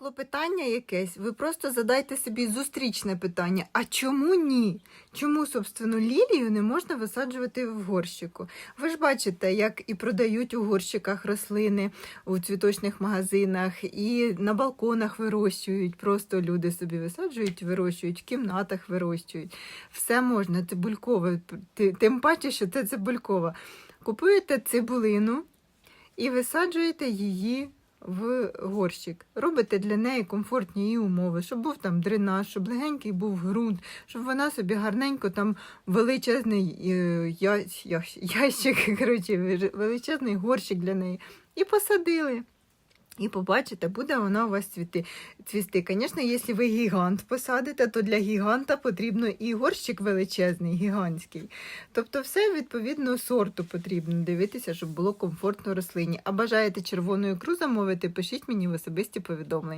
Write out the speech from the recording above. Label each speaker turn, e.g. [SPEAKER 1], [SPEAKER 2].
[SPEAKER 1] виникло питання якесь, ви просто задайте собі зустрічне питання. А чому ні? Чому, собственно, лілію не можна висаджувати в горщику? Ви ж бачите, як і продають у горщиках рослини у цвіточних магазинах, і на балконах вирощують. Просто люди собі висаджують, вирощують, в кімнатах вирощують. Все можна, цибулькове. Ти- Тим паче, що це цибулькова. Купуєте цибулину і висаджуєте її в горщик. Робите для неї комфортні її умови, щоб був там дренаж, щоб легенький був ґрунт, щоб вона собі гарненько там величезний е, ящик, коротше, величезний горщик для неї. І посадили. І побачите, буде вона у вас цвіти, цвісти. Звісно, якщо ви гігант посадите, то для гіганта потрібно і горщик величезний, гігантський. Тобто все відповідно сорту потрібно дивитися, щоб було комфортно рослині. А бажаєте червону ікру замовити, пишіть мені в особисті повідомлення.